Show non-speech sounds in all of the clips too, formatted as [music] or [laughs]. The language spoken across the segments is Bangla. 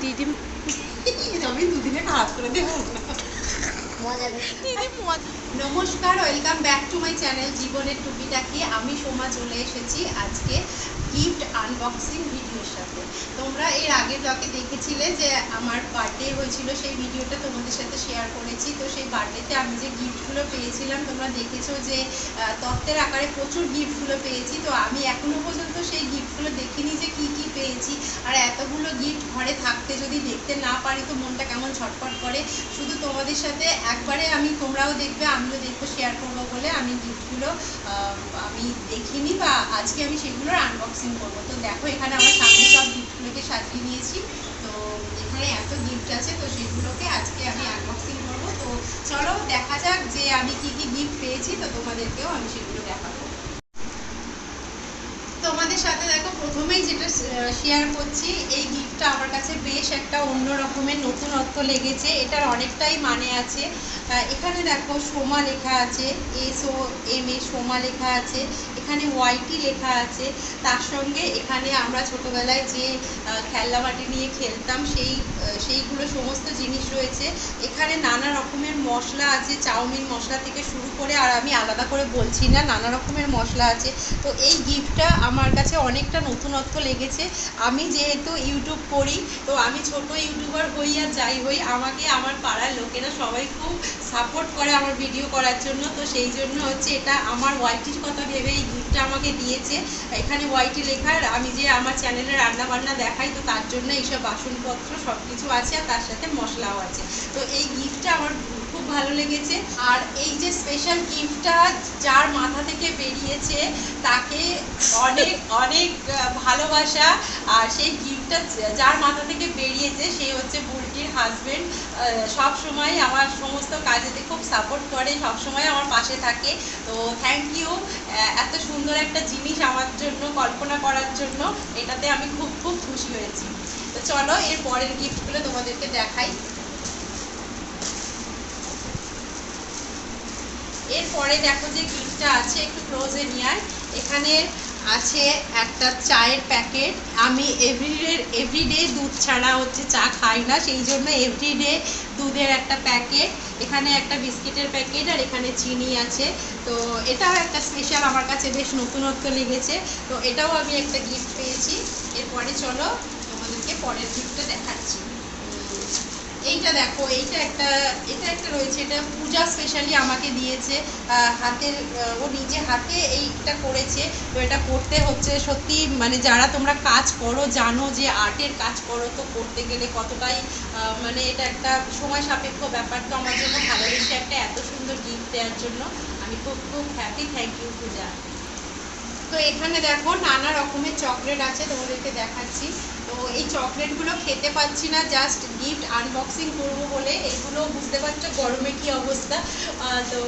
দিদি আমি দুদিনে খারাপ করে দেবো মজা নমস্কার welcome back to my channel জীবনের টুপিটাকি আমি সোমা চলে এসেছি আজকে গিফট আনবক্সিং ভিডিওর সাথে। তোমরা এর আগে ব্লগে দেখেছিলে যে আমার বার্থডে হয়েছিল, সেই ভিডিওটা তোমাদের সাথে শেয়ার করেছি। তো সেই বার্থডেতে আমি যে গিফটগুলো পেয়েছিলাম, তোমরা দেখেছ যে তত্ত্বের আকারে প্রচুর গিফটগুলো পেয়েছি। তো আমি এখনও পর্যন্ত সেই গিফটগুলো দেখিনি যে কি কি পেয়েছি। আর এতগুলো গিফট ঘরে থাকতে যদি দেখতে না পারি, তো মনটা কেমন ছটফট করে। শুধু তোমাদের সাথে একবারে আমি তোমরাও দেখবে, আমিও দেখব বলে আমি গিফটগুলো আমি দেখিনি বা আজকে আমি সেগুলোর আনবক্সিং করব। তো দেখো, এখানে আমার সামনে সব গিফটগুলোকে সাজিয়ে নিয়েছি। তো এখানে এত গিফট আছে, তো সেগুলোকে আজকে আমি আনবক্সিং করব। তো চলো, দেখা যাক যে আমি কি কি গিফট পেয়েছি, তো তোমাদেরকেও আমি সেগুলো দেখাবো। তোমাদের সাথে দেখো, প্রথমেই যেটা শেয়ার করছি, এই গিফটটা আমার কাছে বেশ একটা অন্য রকমের নতুনত্ব লেগেছে, এটার অনেকটাই মানে আছে। এখানে দেখো সোমা লেখা আছে, S O M A Soma লেখা আছে এখানে ওয়াইটি লেখা আছে। তার সঙ্গে এখানে আমরা ছোটবেলায় যে আহ, খেলনা বাটি নিয়ে খেলতাম সেই সেইগুলো সমস্ত জিনিস রয়েছে। এখানে নানা রকমের মশলা আছে চাউমিন মশলা থেকে শুরু করে আর আমি আলাদা করে বলছি না নানা রকমের মশলা আছে। তো এই গিফটটা আমার কাছে অনেকটা নতুনত্ব লেগেছে। আমি যেহেতু ইউটিউব করি তো আমি ছোট ইউটিউবার হই আর যাই হই আমাকে আমার পাড়ার লোকেরা সবাই খুব সাপোর্ট করে আমার ভিডিও করার জন্য। তো সেই জন্য হচ্ছে এটা আমার ওয়াইটির কথা ভেবে এই গিফটটা আমাকে দিয়েছে। এখানে ওয়াইটি লেখার আমি যে আমার চ্যানেলে রান্না বান্না দেখাই, তো তার জন্য এইসব বাসনপত্র সব কিছু আছে, আর তার সাথে মশলাও আছে। তো এই গিফটটা আমার ভালো লেগেছে। আর এই যে স্পেশাল গিফটটা যার মাথা থেকে বেরিয়েছে, তাকে অনেক অনেক ভালোবাসা। আর সেই গিফটটা যার মাথা থেকে বেরিয়েছে, সে হচ্ছে বুলটির হাজবেন্ড সব সময় আমার সমস্ত কাজেতে খুব সাপোর্ট করে, সব সময় আমার পাশে থাকে। তো থ্যাংক ইউ এত সুন্দর একটা জিনিস আমার জন্য, কল্পনা করার জন্য। এটাতে আমি খুব খুব খুশি হয়েছি। তো চলো, এর পরের গিফটগুলো তোমাদেরকে দেখাই। এরপরে দেখো যে গিফটটা আছে, একটু ক্লোজে নিয়ে এখানে আছে একটা চায়ের প্যাকেট। আমি এভরিডে এভরিডে দুধ ছাড়া হচ্ছে চা খাই না, সেই জন্য এভরিডে দুধের একটা প্যাকেট। এখানে একটা বিস্কিটের প্যাকেট আর এখানে চিনি আছে। তো এটাও একটা স্পেশাল আমার কাছে বেশ নতুনত্ব লেগেছে। তো এটাও আমি একটা গিফট পেয়েছি। এরপরে চলো তোমাদেরকে পরের গিফটটা দেখাচ্ছি। এইটা দেখো, এইটা একটা রয়েছে, এটা পূজা স্পেশালি আমাকে দিয়েছে হাতের ও নিজে হাতে এইটা করেছে, তো এটা করতে হচ্ছে সত্যি মানে যারা তোমরা কাজ করো, জানো যে আর্টের কাজ করো, তো করতে গেলে কতটাই মানে এটা একটা সময় সাপেক্ষ ব্যাপার, তো আমার জন্য ভালোবেসে একটা এত সুন্দর গিফট দেওয়ার জন্য। আমি খুব খুব হ্যাপি থ্যাংক ইউ পূজা। তো এখানে দেখো নানা রকমের চকলেট আছে, তোমাদেরকে দেখাচ্ছি। এই চকলেটগুলো খেতে পাচ্ছি না জাস্ট গিফট আনবক্সিং করব বলে। এগুলো বুঝতে পারছ গরমে কি অবস্থা। তো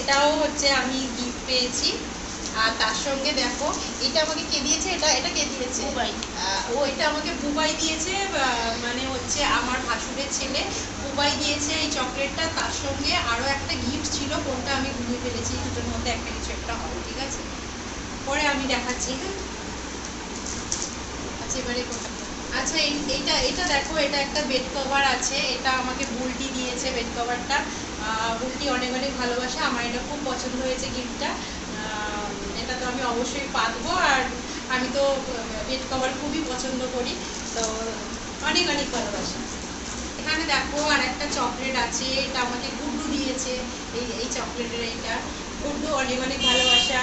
এটাও হচ্ছে আমি গিফট পেয়েছি। আর তার সঙ্গে দেখো এটা আমাকে কে দিয়েছে? এটা এটা কে দিয়েছে। ও এটা আমাকে বুবাই দিয়েছে মানে হচ্ছে আমার ভাসুরের ছেলে। বুবাই দিয়েছে এই চকলেটটা। তার সঙ্গে আরও একটা গিফট ছিল কোনটা আমি ভুলে ফেলেছি। দুটোর মধ্যে একটা কিছু একটা হবে ঠিক আছে? পরে আমি দেখাচ্ছি হ্যাঁ? এবারে আচ্ছা এইটা, এটা দেখো, এটা একটা বেড আছে। এটা আমাকে বুলটি দিয়েছে বেড কভারটা অনেক অনেক ভালোবাসে। আমার এটা খুব পছন্দ হয়েছে গিফটটা এটা তো আমি অবশ্যই পাতবো। আর আমি তো বেড খুবই পছন্দ করি। তো, অনেক অনেক ভালোবাসি। এখানে দেখো আর চকলেট আছে। এটা আমাকে গুড্ডু দিয়েছে। এই এই চকলেটের এইটা। গুড্ডু অনেক অনেক ভালোবাসা।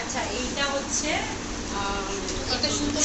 আচ্ছা এইটা হচ্ছে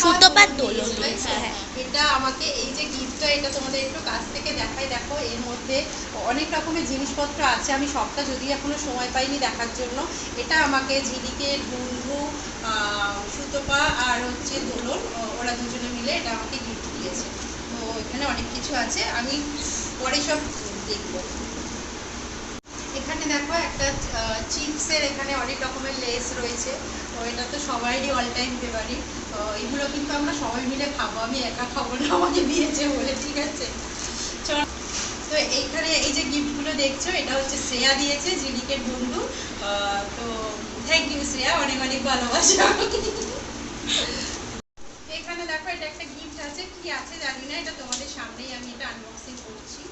সুতোপা দোলন? হ্যাঁ, হ্যাঁ। এটা আমাকে এই যে গিফটটা এটা তোমাদের একটু কাছ থেকে দেখাই। দেখো এর মধ্যে অনেক রকমের জিনিসপত্র আছে। আমি সবটা যদি এখনও সময় পাইনি দেখার জন্য এটা আমাকে ঝিলিকের বন্ধু আহ, আর হচ্ছে দোলন ওরা দুজনে মিলে এটা আমাকে গিফট দিয়েছে। তো এখানে অনেক কিছু আছে। আমি পরে সব দেখব। এখানে দেখো একটা চিপসের এখানে অনেক রকমের লেস রয়েছে। এটা তো সবারই অল টাইম ফেভারিট তো এগুলো কিন্তু আমরা সবাই মিলে খাব। আমি একা খাব না আমাকে দিয়েছে বলে, ঠিক আছে? চল। তো এইখানে এই যে গিফটগুলো দেখছ, এটা হচ্ছে শ্রেয়া দিয়েছে জিলিকের বন্ধু। তো থ্যাংক ইউ শ্রেয়া, অনেক অনেক ভালোবাসা। এখানে দেখো, এটা একটা গিফট আছে। কি আছে জানি না, এটা তোমাদের সামনেই আমি এটা আনবক্সিং করছি।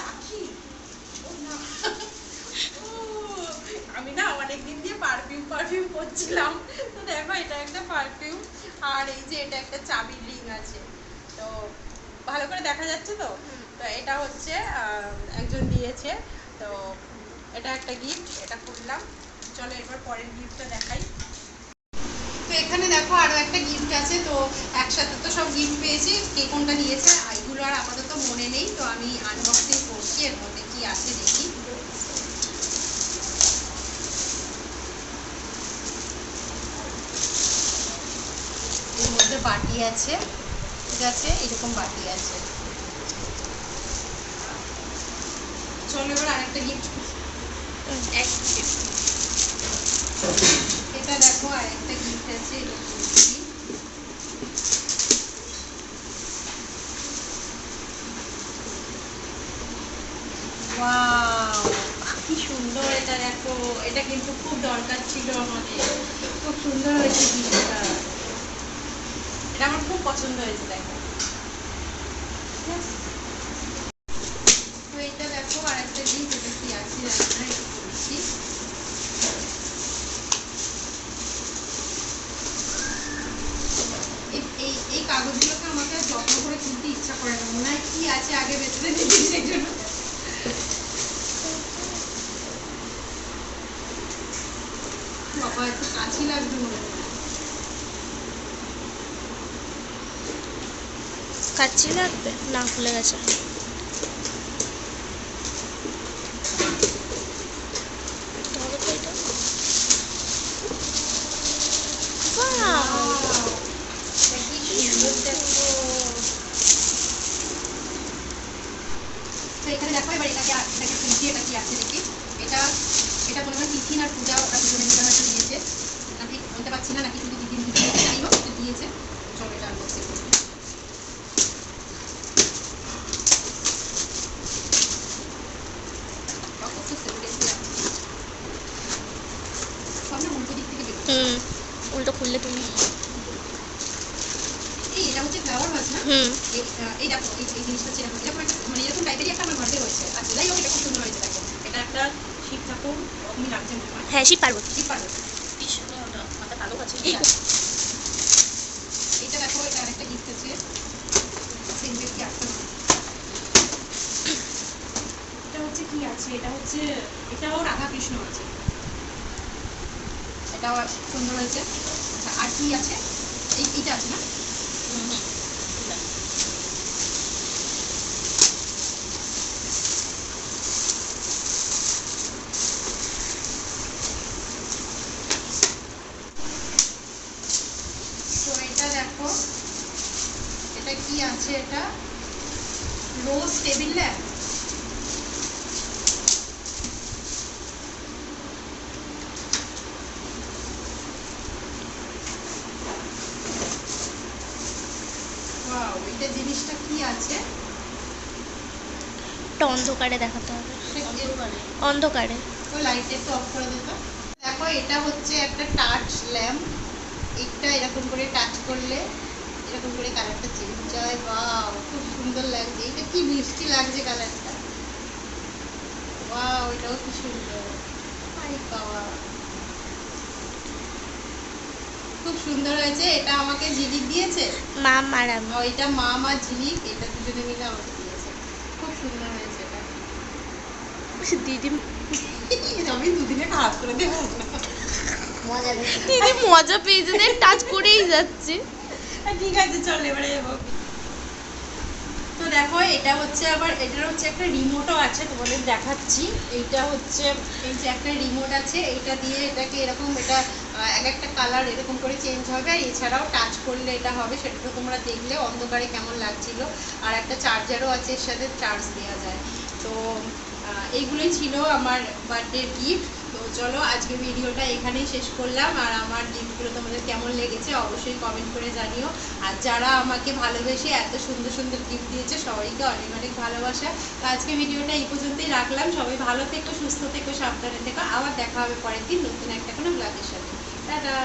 রাখি? ও না। আমি না অনেক দিন দিয়ে পারফিউম পারফিউম করছিলাম। তো দেখো, এটা একটা পারফিউম আর এই যে এটা একটা চাবির রিং আছে। তো ভালো করে দেখা যাচ্ছে তো? তো এটা হচ্ছে একজন দিয়েছে তো এটা একটা গিফট এটা খুললাম চলো এরপর পরের গিফটটা দেখাই। তো এখানে দেখো আরও একটা গিফট আছে। তো একসাথে তো সব গিফট পেয়েছি। কে কোনটা দিয়েছে আর এগুলো আর আপাতত মনে নেই। তো আমি আনবক্সিং করছি। এর মধ্যে কি আছে দেখি এর মধ্যে বাটি আছে, ঠিক আছে? এরকম বাটি আছে। চলো এবার আরেকটা গিফট এটা দেখো, আরেকটা গিফট আছে, এটা কি সুন্দর এটা দেখো। এটা কিন্তু খুব দরকার ছিল আমাদের। খুব সুন্দর হয়েছে গিফটটা পছন্দ হয়েছে দেখো? তো দেখো আর একটা জিনিস এটা কি আছে, জানি না, এটা খুলছি এই- এই কাগজগুলোকে আমাকে যত্ন করে তুলতে ইচ্ছা করে না, মনে হয় কি আছে আগে ভেতরে দেখি সেই জন্য। বাবা কাছি লাগবে মনে হয়। কাচ্চি লাগবে না খুলে গেছে। এখানে দেখো এবার এটাকে এটাকে আছে দেখি। এটা এটা মনে হয় আর পূজা দিয়েছে। আমি বলতে পারছি না নাকি হোক দিয়েছে চলো এটা আনবক্সিং করি বাহ, কত সেন্টেন্স লাগছে। সব না উল্টো দিক থেকে বেরোচ্ছে। হুম খুললে তুমি এই এটা হচ্ছে ফ্লাওয়ার ভাস না? হুম। এই এই দেখো এই এই জিনিসটা হচ্ছে এরকম। এরকম মানে এরকম টাইপেরই একটা আমার ঘরে রয়েছে। যাই হোক এটা খুব সুন্দর হয়েছে দেখো। এটা একটা শিব ঠাকুর হ্যাঁ শিব পার্বতী। শিব পার্বতী। মাথা কালো আছে এটা দেখো এটা আরেকটা গিফট আছে। সিঙ্গেল কি আছে? এটা হচ্ছে কি আছে? এটা হচ্ছে এটাও রাধা কৃষ্ণ আছে। এটাও সুন্দর হয়েছে। আচ্ছা আর কি আছে? এই এইটা আছে না? এটা কি আছে? এটা রোজ টেবিল ল্যাম্প এটা জিনিসটা কি আছে? অন্ধকারে দেখাতে হবে। অন্ধকারে? তো লাইট একটু অফ করে দিত দেখো এটা হচ্ছে একটা টাচ ল্যাম্প এটা এরকম করে টাচ করলে এরকম করে কালারটা চেঞ্জ হয়। ওয়াও খুব সুন্দর লাগছে। এটা কি মিষ্টি লাগছে কালারটা ওয়াও এটাও কি সুন্দর। আরে বাবা খুব সুন্দর হয়েছে। এটা আমাকে ঝিলিক দিয়েছে? মা মারা আর এটা মা মা ঝিলিক এটা দুজনে মিলে আমাকে দিয়েছে। খুব সুন্দর হয়েছে এটা। দিদি [laughs] আমি দুদিনে খারাপ করে দেবো মজা দিদি মজা পেয়েছে টাচ করেই যাচ্ছে। ঠিক আছে চল এবারে যাব। দেখো, এটা হচ্ছে আবার, এটার হচ্ছে একটা রিমোটও আছে, তোমাদের দেখাচ্ছি। এইটা হচ্ছে, এই যে একটা রিমোট আছে এটা দিয়ে এটাকে এরকম, এটা এক একটা কালার এরকম করে চেঞ্জ হবে, আর এছাড়াও টাচ করলে এটা হবে সেটা তো তোমরা দেখলে অন্ধকারে কেমন লাগছিল। আর একটা চার্জারও আছে, এর সাথে চার্জ দেওয়া যায়। তো এইগুলোই ছিল আমার বার্থডের গিফট চলো, আজকে ভিডিওটা এখানেই শেষ করলাম। আর আমার গিফটগুলো তোমাদের কেমন লেগেছে অবশ্যই কমেন্ট করে জানিও। আর যারা আমাকে ভালোবেসে এত সুন্দর সুন্দর গিফট দিয়েছে, সবাইকে অনেক অনেক ভালোবাসা। তো আজকে ভিডিওটা এই পর্যন্তই রাখলাম। সবাই ভালো থেকো, সুস্থ থেকো, সাবধানে থেকো। আবার দেখা হবে পরের দিন নতুন একটা কোনো ব্লগের সাথে। টাটা!